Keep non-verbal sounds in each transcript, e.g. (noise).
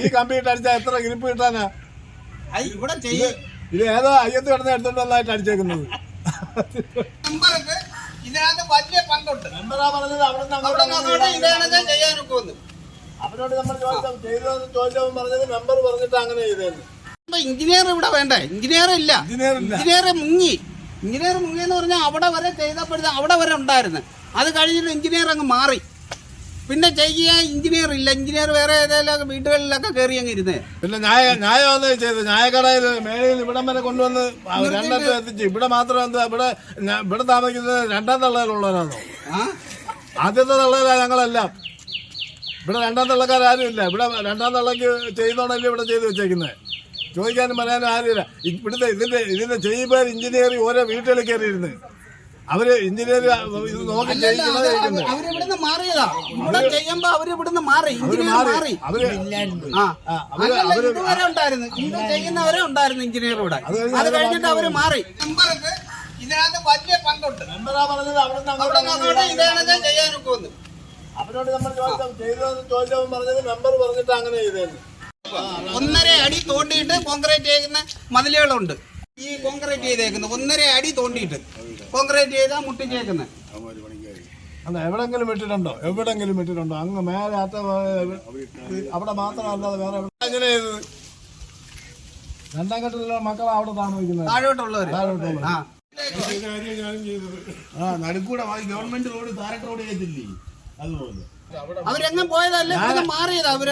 ഈ കമ്പ്യൂട്ടർ അടിച്ചാൽ എത്ര ഗ്രിപ്പ് കിട്ടാനാ? അത് ഇവിടെ ചെയ്യും. ഇത് ഏതോ അയ്യത്ത് കിടന്ന് എടുത്തോണ്ട് നന്നായിട്ട് അടിച്ചേക്കുന്നത്. മെമ്പർക്ക് ഇതിനകത്ത് വലിയ പങ്കുണ്ട്. മെമ്പറാ പറഞ്ഞത് അവിടെ വന്നു അവരോട് നമ്മൾ ചോദിച്ചു ചെയ്തതെന്ന് ചോദിച്ചവൻ പറഞ്ഞത് മെമ്പർ പറഞ്ഞിട്ട് അങ്ങനെ ചെയ്തതെന്ന്. എഞ്ചിനീയർ ഇവിടെ വേണ്ടേ? എഞ്ചിനീയർ ഇല്ല. എഞ്ചിനീയർ മുങ്ങി എഞ്ചിനീയർ മുങ്ങി. എന്ന് പറഞ്ഞാൽ അവിടെ വരെ ചെയ്തപ്പോഴത്തെ അവിടെ വരെ ഉണ്ടായിരുന്നു. അത് കഴിഞ്ഞിട്ട് എഞ്ചിനീയർ അങ്ങ് മാറി. പിന്നെ ചെയ്യാൻ എഞ്ചിനീയർ ഇല്ല. എഞ്ചിനീയർ വേറെ ഏതെങ്കിലും വീടുകളിലൊക്കെ കയറി അങ്ങ് ഇരുന്നേ. പിന്നെ ന്യായ ന്യായം ചെയ്ത് ന്യായക്കടയിൽ മേളിൽ ഇവിടം വരെ കൊണ്ടുവന്ന് രണ്ടെണ്ണം എത്തിച്ച്. ഇവിടെ മാത്രം എന്താ ഇവിടെ ഇവിടെ താമസിക്കുന്നത് രണ്ടാം തള്ളയിലുള്ളവരാണോ ആദ്യത്തെ തള്ളയിലാ ഞങ്ങളെല്ലാം. ഇവിടെ രണ്ടാം തള്ളക്കാരും ഇല്ല. ഇവിടെ രണ്ടാം തള്ളക്ക് ചെയ്യുന്നോണ്ടല്ലേ ഇവിടെ ചെയ്ത് വെച്ചേക്കുന്നത് ചോദിക്കാനും പറയാനും ആരുമില്ല. ഇവിടുത്തെ ഇതിന്റെ ഇതിന്റെ ചെയ്യുമ്പോൾ എഞ്ചിനീയറിംഗ് ഓരോ വീട്ടിൽ കയറിയിരുന്ന്. അവർ എഞ്ചിനീയർ ഇത് നോക്കി അല്ലല്ല, ചെയ്യിക്കുന്നത് അത് ചെയ്യിക്കുന്നത് അവർ ഇവിടുന്ന് മാറിയതാ. ഇവിടെ ചെയ്യുമ്പോ അവർ ഇവിടുന്ന് മാറി എഞ്ചിനീയർ മാറി. അവർ ഇതുവരെ ഉണ്ടായിരുന്നു. ഇന്ന് ചെയ്യുന്നവരെ ഉണ്ടായിരുന്നു എഞ്ചിനീയർ ഇവിടെ അത് കഴിഞ്ഞിട്ട് അവർ മാറി. ഇതിനകത്ത് വലിയ പങ്കുണ്ട്. മെമ്പറാ പറഞ്ഞത് അവിടെ ഇതാണ് ചെയ്യാനൊക്കെ വന്നു. അവരോട് നമ്മൾ ചോദിച്ചു ചെയ്തതെന്ന് ചോദിച്ചവൻ പറഞ്ഞത് മെമ്പർ പറഞ്ഞിട്ട് അങ്ങനെ ചെയ്തതെന്ന് ഒന്നര അടി തോണ്ടിയിട്ട് കോൺക്രീറ്റ് ചെയ്യുന്ന മതിലുകളുണ്ട്. ഈ കോൺക്രീറ്റ് ചെയ്തേക്കുന്നത് ഒന്നര അടി തോണ്ടിയിട്ട്. കോൺക്രീറ്റ് ചെയ്താ മുട്ടിച്ചേക്കുന്നത് അല്ല എവിടെങ്കിലും ഇട്ടിട്ടുണ്ടോ എവിടെങ്കിലും ഇട്ടിട്ടുണ്ടോ അങ്ങ് മേലെ അത്ത അവിടെ മാത്രമല്ലാതെ വേറെ ചെയ്തത്? രണ്ടാം ഘട്ടത്തിലുള്ള മക്കളാ അവിടെ താമസിക്കുന്നത്. താഴോട്ടുള്ളവർ ആ. നടുക്കൂടെ ഗവൺമെന്റ് റോഡ് താരട്ട് റോഡ് ചെയ്തില്ലേ അതുപോലെ. അവരെങ്ങും പോയതല്ല മാറിയതാ. അവർ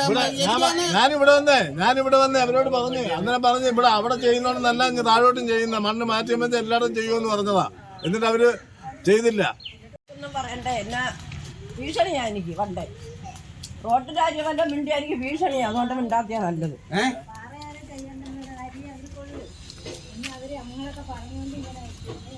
ഇവിടെ വന്നേ ഞാനിവിടെ വന്നേ അവരോട് പറഞ്ഞു. അങ്ങനെ പറഞ്ഞു ഇവിടെ അവിടെ ചെയ്യുന്നോണ്ടെന്നല്ല ഇങ്ങ് താഴോട്ടും ചെയ്യുന്ന മണ്ണ് മാറ്റി വെച്ച് എല്ലായിടും ചെയ്യുമെന്ന് പറഞ്ഞതാ. എന്നിട്ട് അവർ ചെയ്തില്ല. ഒന്നും പറയണ്ട എന്നാ ഭീഷണിയാ എനിക്ക് പണ്ടേ. രാജ്യമല്ല മിണ്ടി എനിക്ക് ഭീഷണിയാ. അതുകൊണ്ട് മിണ്ടാത്തിയാ നല്ലത്. ഏഹ് ആ പറഞ്ഞുകൊണ്ട് എത്തിച്ച്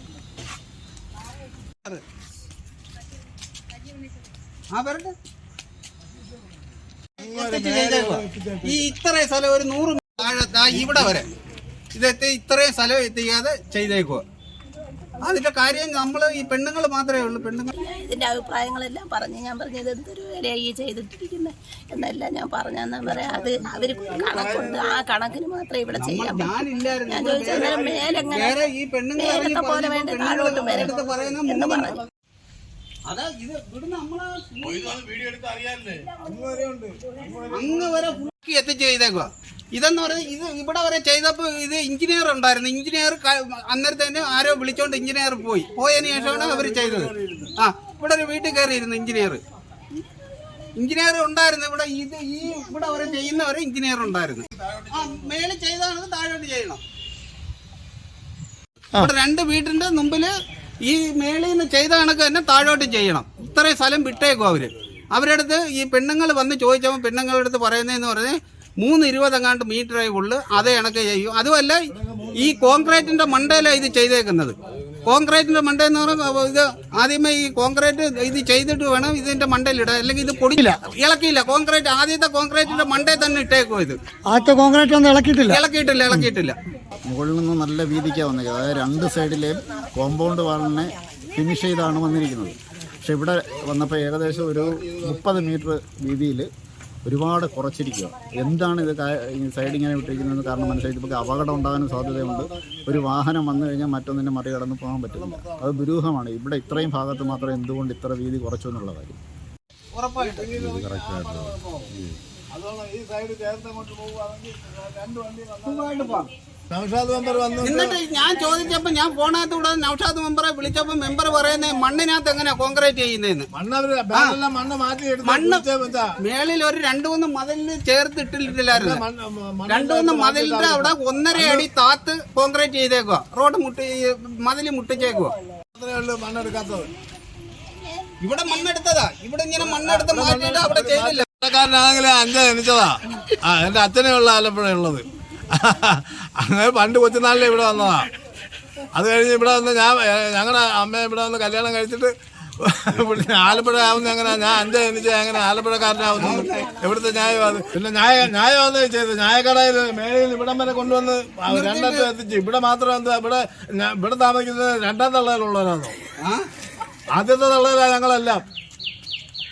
ഈ ഇത്രയും സ്ഥലം ഒരു നൂറ് താഴെ ഇവിടെ വരെ. ഇതെത്തി ഇത്രയും സ്ഥലം എത്തിക്കാതെ ചെയ്തേക്കുക അതിന്റെ കാര്യം നമ്മൾ ഈ പെണ്ണുങ്ങൾ മാത്രമേ ഉള്ളൂ. പെണ്ണുങ്ങൾ ഇതിന്റെ അഭിപ്രായങ്ങളെല്ലാം പറഞ്ഞ് ഞാൻ പറഞ്ഞത് എന്തൊരു വിലയായി ഈ ചെയ്തിട്ടിരിക്കുന്നത് എന്നെല്ലാം ഞാൻ പറഞ്ഞാന്നാ പറയാം. അത് അവർ കണക്കുണ്ട്. ആ കണക്കിന് മാത്രമേ ഇവിടെ ചെയ്യാൻ ഞാൻ ചോദിച്ചാൽ മേലെങ്ങനെ ഈ പോലെ വേണ്ട താഴോട്ട് വരണം എന്ന് പറഞ്ഞു. അതാ ഇത് ഇവിടുന്ന് നമ്മളെ വീഡിയോ എടുത്ത് അറിയാല്ലേ? അങ്ങ് വരെ ഫുള്ളി എത്തിച്ച് ചെയ്തേക്കുക ഇതെന്ന് പറഞ്ഞാൽ ഇത് ഇവിടെ വരെ ചെയ്തപ്പോൾ ഇത് എഞ്ചിനീയർ ഉണ്ടായിരുന്നു. എഞ്ചിനീയർ അന്നേരത്തേന് ആരോ വിളിച്ചോണ്ട് എഞ്ചിനീയർ പോയി. പോയതിനു ശേഷമാണ് അവർ ചെയ്തത്. ആ ഇവിടെ ഒരു വീട്ടിൽ കയറിയിരുന്നു എഞ്ചിനീയർ എഞ്ചിനീയർ ഉണ്ടായിരുന്നു. ഇവിടെ ഇത് ഈ ഇവിടെ വരെ ചെയ്യുന്നവരെ എഞ്ചിനീയർ ഉണ്ടായിരുന്നു. ആ മേളിൽ ചെയ്താണ് താഴോട്ട് ചെയ്യണം. ഇവിടെ രണ്ട് വീടിന്റെ മുമ്പിൽ ഈ മേളിൽ നിന്ന് ചെയ്ത കണക്ക് തന്നെ താഴോട്ട് ചെയ്യണം. ഇത്രയും സ്ഥലം വിട്ടേക്കും അവർ അവരുടെ അടുത്ത് ഈ പെണ്ണുങ്ങൾ വന്ന് ചോദിച്ചപ്പോൾ പെണ്ണുങ്ങളുടെ അടുത്ത് പറയുന്നതെന്ന് പറഞ്ഞാൽ മൂന്ന് ഇരുപതെങ്ങാണ്ട് മീറ്ററേ ഉള്ളു അതേ കണക്ക് ചെയ്യും. അതുമല്ല ഈ കോൺക്രീറ്റിന്റെ മണ്ടയിലാണ് ഇത് ചെയ്തേക്കുന്നത്. കോൺക്രീറ്റിന്റെ മണ്ട എന്ന് പറയുമ്പോൾ ഇത് ആദ്യമേ ഈ കോൺക്രീറ്റ് ഇത് ചെയ്തിട്ട് വേണം ഇതിന്റെ മണ്ടയിലിടാൻ അല്ലെങ്കിൽ ഇത് പൊടിയില്ല ഇളക്കിയില്ല. കോൺക്രീറ്റ് ആദ്യത്തെ കോൺക്രീറ്റിന്റെ മണ്ടയിൽ തന്നെ ഇട്ടേക്കും ഇത്. ആദ്യത്തെ കോൺക്രീറ്റ് ഒന്നും ഇളക്കിയിട്ടില്ല. ഇളക്കിയിട്ടില്ല ഇളക്കിയിട്ടില്ല. മുകളിൽ നിന്ന് നല്ല വീതിക്കാണ് വന്നിരിക്കുന്നത്. അതായത് രണ്ട് സൈഡിലെയും കോമ്പൗണ്ട് വാളിനെ ഫിനിഷ് ചെയ്താണ് വന്നിരിക്കുന്നത്. പക്ഷെ ഇവിടെ വന്നപ്പോൾ ഏകദേശം ഒരു മുപ്പത് മീറ്റർ വീതിയിൽ ഒരുപാട് കുറച്ചിരിക്കുക. എന്താണ് ഇത് സൈഡ് ഇങ്ങനെ വിട്ടിരിക്കുന്നത് കാരണം മനസ്സിലായി. ഇപ്പോൾ അപകടം ഉണ്ടാകാനും സാധ്യതയുണ്ട്. ഒരു വാഹനം വന്നു കഴിഞ്ഞാൽ മറ്റൊന്നിനെ മറികടന്ന് പോകാൻ പറ്റില്ല. അത് ദുരൂഹമാണ്. ഇവിടെ ഇത്രയും ഭാഗത്ത് മാത്രം എന്തുകൊണ്ട് ഇത്ര വീതി കുറച്ചു എന്നുള്ള കാര്യം. ഉറപ്പായിട്ടും. അതുകൊണ്ട് ഈ സൈഡ് ചേർത്ത് അങ്ങോട്ട് പോകുകയാണെങ്കിൽ രണ്ട് വണ്ടി നൗഷാദ് മെമ്പർ വന്നു. എന്നിട്ട് ഞാൻ ചോദിച്ചപ്പോ ഞാൻ ഫോണകത്ത് കൂടെ നൌഷാദ് മെമ്പറെ വിളിച്ചപ്പോ മെമ്പർ പറയുന്നത് മണ്ണിനകത്ത് എങ്ങനെയാ കോൺക്രീറ്റ് ചെയ്യുന്നതെന്ന് മണ്ണ് മണ്ണ് മാറ്റി മണ്ണ് മേളിൽ ഒരു രണ്ടു മൂന്ന് മതിലിന് ചേർത്ത് ഇട്ടിട്ടില്ലായിരുന്നു മണ്ണ് മണ്ണ് രണ്ടു മൂന്ന് മതിലിന്റെ അവിടെ ഒന്നര അടി താത്ത് കോൺക്രീറ്റ് ചെയ്തേക്കുക റോഡ് മുട്ടി മതിൽ മുട്ടിച്ചേക്കുക മണ്ണെടുക്കാത്തത് ഇവിടെ മണ്ണെടുത്തതാ ഇവിടെ ഇങ്ങനെ മണ്ണെടുത്ത് മാറ്റിയിട്ട് അവിടെ ചെയ്തില്ല. അഞ്ചാ അഞ്ച് ജനിച്ചതാ ആ എന്റെ അച്ഛനെ ഉള്ള ആലപ്പുഴ ഉള്ളത്. അങ്ങനെ പണ്ട് കൊച്ചുനാളിലെ ഇവിടെ വന്നതാ. അത് കഴിഞ്ഞ് ഇവിടെ വന്ന് ഞാൻ ഞങ്ങളുടെ അമ്മ ഇവിടെ വന്ന് കല്യാണം കഴിച്ചിട്ട് ആലപ്പുഴ ആവുന്ന എങ്ങനെ? ഞാൻ അഞ്ചാ ജനിച്ച എങ്ങനെ ആലപ്പുഴക്കാരനാവുന്നു. എവിടുത്തെ ന്യായം അത് പിന്നെ ന്യായ ന്യായം ചെയ്ത് ന്യായക്കടയിൽ മേലയിൽ ഇവിടം വരെ കൊണ്ടുവന്ന് രണ്ടറ്റം എത്തിച്ച് ഇവിടെ മാത്രം എന്താ ഇവിടെ ഇവിടെ താമസിക്കുന്നത് രണ്ടാം തള്ളയിലുള്ളവരാണോ? ആദ്യത്തെ തള്ളയിലാ ഞങ്ങളെല്ലാം.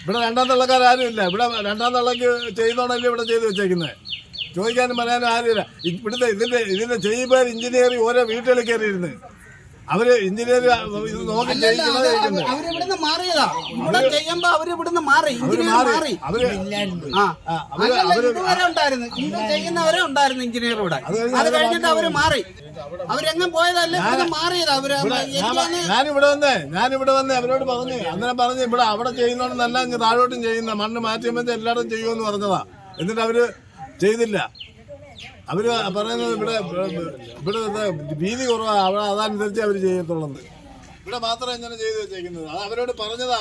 ഇവിടെ രണ്ടാം തള്ളക്കാരും ഇല്ല. ഇവിടെ രണ്ടാം തള്ളക്ക് ചെയ്യുന്നോണ്ടല്ലേ ഇവിടെ ചെയ്ത് വെച്ചേക്കുന്നത് ചോദിക്കാനും പറയാനും ആരുമില്ല. ഇവിടുത്തെ ഇതിന്റെ ഇതിന്റെ ചെയ്യുമ്പോൾ എഞ്ചിനീയറിംഗ് ഓരോ വീട്ടിൽ കയറിയിരുന്ന്. അവർ എഞ്ചിനീയർ ഇത് നോക്കി അവരിവിടുന്ന് മാറിയതാ. ഇവിടെ ചെയ്യുമ്പോ മാറി. എഞ്ചിനീയർ മാറി. അവർ ആ അവർ അല്ലല്ല, അവർ ഇതുവരെ ഉണ്ടായിരുന്നു. ചെയ്യുന്നവരെ ഉണ്ടായിരുന്നു എഞ്ചിനീയർ ഇവിടെ അത് കഴിഞ്ഞിട്ട് അവർ മാറി. അവരെങ്ങും പോയതല്ല ഇവിടെ മാറിയത്. അവർ ഇവിടെ എനിക്ക് ഞാൻ തോന്നുന്നു ഞാനിവിടെ വന്നേ. ഞാനിവിടെ വന്നേ. അവരോട് പറഞ്ഞു. അന്നേരം പറഞ്ഞു ഇവിടെ അവിടെ ചെയ്യുന്നോണ്ടെന്നല്ല നല്ല താഴോട്ടും ചെയ്യുന്ന മണ്ണ് മാറ്റിയപ്പോൾ എല്ലായിടത്തും ചെയ്യുമെന്ന് പറഞ്ഞതാ. എന്നിട്ട് അവർ ചെയ്തില്ല. അവർ പറയുന്നത് ഇവിടെ ഇവിടെ ഭീതി വീതി കുറവാ അവിടെ അതനുസരിച്ച് അവർ ചെയ്യത്തുള്ളത് ഇവിടെ മാത്രം ഇങ്ങനെ ചെയ്തു വെച്ചേക്കുന്നത്. അത് അവരോട് പറഞ്ഞതാ.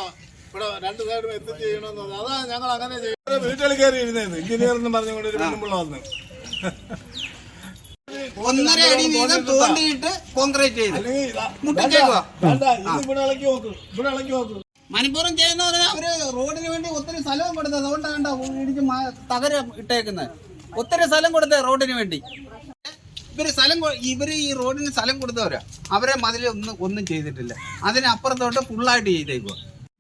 ഇവിടെ രണ്ട് സൈഡും എത്തി ചെയ്യണമെന്ന് പറഞ്ഞു. അതാ ഞങ്ങൾ അങ്ങനെ ചെയ്യുന്നത് വീട്ടിൽ കയറി ഇരുന്നേന്ന്. എഞ്ചിനീയർ എന്ന് പറഞ്ഞുകൊണ്ട് ഒരു പെണ്ണുമ്പിള്ള വന്ന്. ഒന്നര അടി വീതം തോണ്ടിയിട്ട് കോൺക്രീറ്റ് ചെയ്ത്. ഇവിടെ ഇളക്കി നോക്ക് ഇവിടെ ഇളക്കി നോക്ക് മണിപ്പുറം ചെയ്യുന്ന പറഞ്ഞാൽ അവർ റോഡിന് വേണ്ടി ഒത്തിരി സ്ഥലവും കൊടുത്തത്. അതുകൊണ്ടാണ് ഇടിച്ച് തകരം ഇട്ടേക്കുന്നത്. ഒത്തിരി സ്ഥലം കൊടുത്ത റോഡിന് വേണ്ടി. ഇവർ സ്ഥലം ഇവർ ഈ റോഡിന് സ്ഥലം കൊടുത്തവരാ. അവരെ മതിൽ ഒന്നും ഒന്നും ചെയ്തിട്ടില്ല. അതിനപ്പുറത്തോട്ട് ഫുള്ളായിട്ട് ചെയ്തേക്കുക?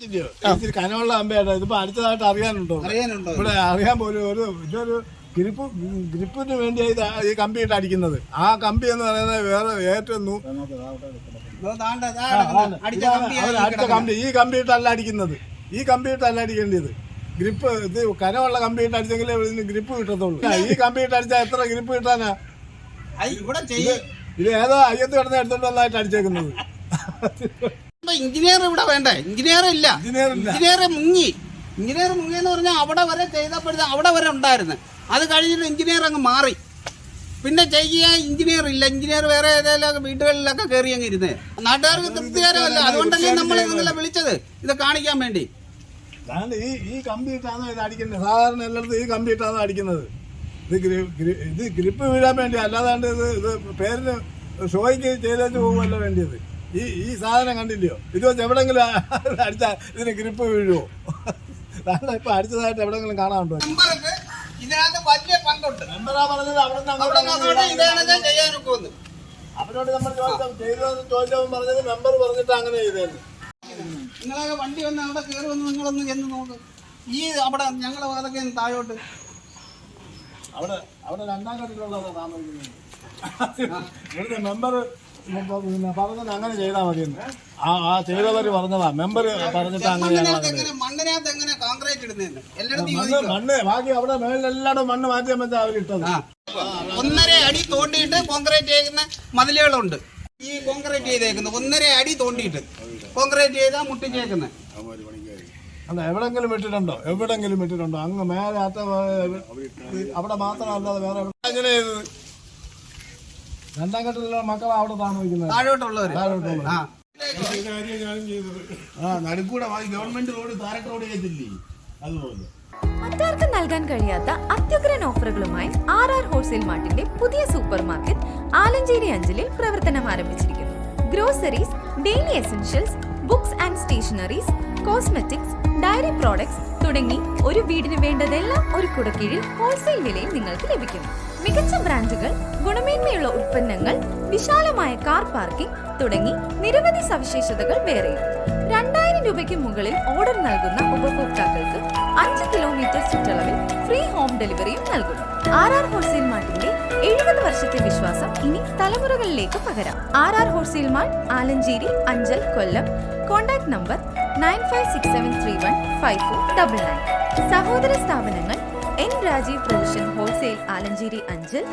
ഇച്ചിരി കനമുള്ള അമ്പയാട്ടോ. ഇതിപ്പോ അടുത്തതായിട്ട് അറിയാനുണ്ടോ? അറിയാനുണ്ടോ? ഇവിടെ അറിയാൻ പോലും ഒരു ഇതൊരു ഗ്രിപ്പ് ഗ്രിപ്പിന് വേണ്ടിയാണ് ഈ കമ്പി ഇട്ട് അടിക്കുന്നത്. ആ കമ്പി എന്ന് പറയുന്നത് വേറെ ഏറ്റവും. അടിച്ച. കമ്പി ഈ കമ്പി. ഇട്ടല്ല അടിക്കുന്നത്. ഈ കമ്പി ഇട്ടല്ല അടിക്കേണ്ടത്. ഗ്രിപ്പ് ഇത് കനമുള്ള കമ്പി ഇട്ട് അടിച്ചെങ്കിലേ ഇതിന് ഗ്രിപ്പ് കിട്ടത്തുള്ളൂ. ഈ കമ്പി ഇട്ട് അടിച്ചാൽ എത്ര ഗ്രിപ്പ് കിട്ടാനാ? ഇത് ഏതോ അയ്യത്ത് കിടന്ന് എടുത്തോണ്ട് നന്നായിട്ട് അടിച്ചേക്കുന്നത്. എഞ്ചിനീയർ ഇവിടെ വേണ്ടേ? എഞ്ചിനീയർ ഇല്ല. എഞ്ചിനീയർ ഇല്ല. എഞ്ചിനീയർ മുങ്ങി. എഞ്ചിനീയർ മുങ്ങി എന്ന് പറഞ്ഞാൽ അവിടെ വരെ ചെയ്തപ്പോഴത്തെ അവിടെ വരെ ഉണ്ടായിരുന്നു. അത് കഴിഞ്ഞിട്ട് എഞ്ചിനീയർ അങ്ങ് മാറി. പിന്നെ ചെയ്യാൻ എഞ്ചിനീയർ ഇല്ല. എഞ്ചിനീയർ വേറെ ഏതെങ്കിലും വീടുകളിലൊക്കെ കയറി അങ്ങ് ഇരുന്നേ. നാട്ടുകാർക്ക് തൃപ്തികരമല്ല. അതുകൊണ്ടല്ലേ നമ്മൾ നിങ്ങളെ വിളിച്ചത്. ഇത് കാണിക്കാൻ വേണ്ടി. അതാണ് ഈ ഈ ഇട്ടാണോ ഇത് അടിക്കുന്നത്? സാധാരണ എല്ലായിടത്തും ഈ കമ്പ്യൂട്ടർ ആണോ അടിക്കുന്നത്? ഇത് ഇത് ഗ്രിപ്പ് വീഴാൻ വേണ്ടി അല്ലാതാണ്ട് ഇത് ഇത് പേരിന് ഷോയ്ക്ക് ചെയ്തേച്ച് പോകുമല്ല വേണ്ടിയത്. ഈ ഈ സാധനം കണ്ടില്ലയോ? ഇത് വെച്ച് എവിടെങ്കിലും (laughs) അടിച്ചാൽ ഇതിന് ഗ്രിപ്പ് വീഴുമോ അതാണ് ഇപ്പം അടിച്ചതായിട്ട് എവിടെങ്കിലും കാണാനുണ്ടോ ഇതിനകത്ത് വലിയ പങ്കുണ്ട്. മെമ്പറാ പറഞ്ഞത് അവിടെ അവരോട് നമ്മൾ ചോദിച്ചു ചെയ്തതെന്ന് ചോദിച്ചപ്പോൾ പറഞ്ഞത് മെമ്പർ പറഞ്ഞിട്ട് അങ്ങനെ ചെയ്തേന്ന്. നിങ്ങളൊക്കെ വണ്ടി വന്ന് അവിടെ കയറി വന്ന് നിങ്ങളൊന്ന് ചെന്ന് നോക്ക്. ഈ അവിടെ ഞങ്ങളെ അതൊക്കെ താഴോട്ട്. അവിടെ അവിടെ രണ്ടാം കട്ടിലുള്ളതാണ് താമസിക്കുന്നത്. മെമ്പർ പറഞ്ഞത് അങ്ങനെ ചെയ്താൽ മതിയെന്ന്. ആ ആ ചെയ്തവര് പറഞ്ഞതാ. മെമ്പർ പറഞ്ഞിട്ട് മണ്ണിനകത്ത് എങ്ങനെ കോൺക്രീറ്റ് ഇടുന്നതെന്ന് മണ്ണ് ബാക്കി അവിടെ മേളിലെല്ലാടും മണ്ണ് മാറ്റിയാൽ മതി അവരിട്ടത്. ഒന്നര അടി തോണ്ടിയിട്ട് കോൺക്രീറ്റ് ചെയ്യുന്ന മതിലുകളുണ്ട്. ഈ കോൺക്രീറ്റ് ചെയ്തേക്കുന്നത് ഒന്നര അടി തോണ്ടിയിട്ട്. കോൺക്രീറ്റ് ചെയ്താൽ മുട്ടിച്ചേക്കുന്നത് അല്ല എവിടെങ്കിലും ഇട്ടിട്ടുണ്ടോ? എവിടെങ്കിലും ഇട്ടിട്ടുണ്ടോ? അങ്ങ് മേലെ അത്ത അവിടെ മാത്രമല്ലാതെ വേറെ എവിടെ- അങ്ങനെ രണ്ടാം ഘട്ടത്തിലുള്ള മക്കൾ അവിടെ താമസിക്കുന്നത്. താഴോട്ടുള്ളവർ താഴോട്ടുള്ളത്. ആ. ആ നടുക്കൂടെ ഗവൺമെന്റ് റോഡ് താരട്ട് റോഡ് ചെയ്തില്ലേ അതുപോലെ. മറ്റാർക്കും നൽകാൻ കഴിയാത്ത അത്യുഗ്രൻ ഓഫറുകളുമായി ആർ ആർ ഹോൾസെയിൽ മാർട്ടിന്റെ പുതിയ സൂപ്പർ മാർക്കറ്റ് ആലഞ്ചേരി അഞ്ചലിൽ പ്രവർത്തനം ആരംഭിച്ചിരിക്കുന്നു. Groceries daily essentials books and stationeries cosmetics dairy products തുടങ്ങി ഒരു വീടിന് വേണ്ടതെല്ലാം ഒരു കുടക്കീഴിൽ ഹോൾസെയിൽ വിലയിൽ നിങ്ങൾക്ക് ലഭിക്കും. മികച്ച ബ്രാൻഡുകൾ ഗുണമേന്മയുള്ള ഉൽപ്പന്നങ്ങൾ വിശാലമായ കാർ പാർക്കിംഗ് തുടങ്ങി നിരവധി സവിശേഷതകൾ വേറെ. രണ്ടായിരം രൂപയ്ക്ക് മുകളിൽ ഓർഡർ നൽകുന്ന ഉപഭോക്താക്കൾക്ക് അഞ്ച് കിലോമീറ്റർ ചുറ്റളവിൽ ഫ്രീ ഹോം ഡെലിവറിയും നൽകുന്നു ആർ ആർ ഹോൾസെയിൽ മാർട്ടിന്റെ എഴുപത് വർഷത്തെ വിശ്വാസം ഇനി തലമുറകളിലേക്ക് പകരാം. R R wholesale mart Alanchery Anchal Kollam. Contact number nine five six seven three one five four double nine. സഹോദര സ്ഥാപനങ്ങൾ N Rajeev provision wholesale Alanchery Anchal.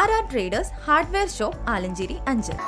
R R traders hardware shop Alanchery Anchal.